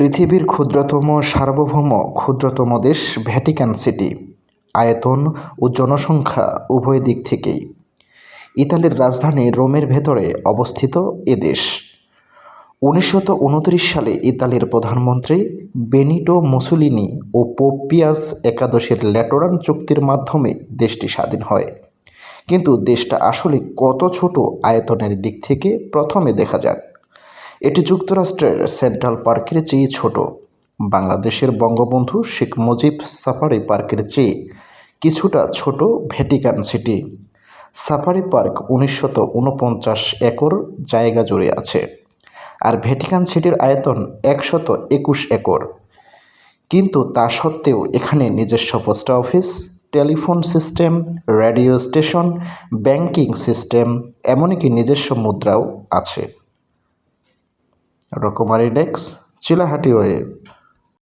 পৃথিবীর ক্ষুদ্রতম সার্বভৌম ক্ষুদ্রতম দেশ ভ্যাটিকান সিটি। আয়তন ও জনসংখ্যা উভয় দিক থেকেই। ইতালির রাজধানী রোমের ভেতরে অবস্থিত এ দেশ। উনিশশো উনত্রিশ সালে ইতালির প্রধানমন্ত্রী বেনিটো মুসুলিনি ও পোপিয়াস একাদশের ল্যাটোরান চুক্তির মাধ্যমে দেশটি স্বাধীন হয়। কিন্তু দেশটা আসলে কত ছোট আয়তনের দিক থেকে প্রথমে দেখা যাক। এটি যুক্তরাষ্ট্রের সেন্ট্রাল পার্কের চেয়ে ছোট। বাংলাদেশের বঙ্গবন্ধু শেখ মুজিব সাফারি পার্কের চেয়ে কিছুটা ছোট ভ্যাটিকান সিটি। সাফারি পার্ক উনিশশত উনপঞ্চাশ একর জায়গা জুড়ে আছে আর ভ্যাটিকান সিটির আয়তন একশত একুশ একর। কিন্তু তা সত্ত্বেও এখানে নিজস্ব post office, telephone system, radio station, banking system, এমনকি নিজস্ব মুদ্রাও আছে। রকমারি ডেস্ক চিলাহাটি ওয়েব।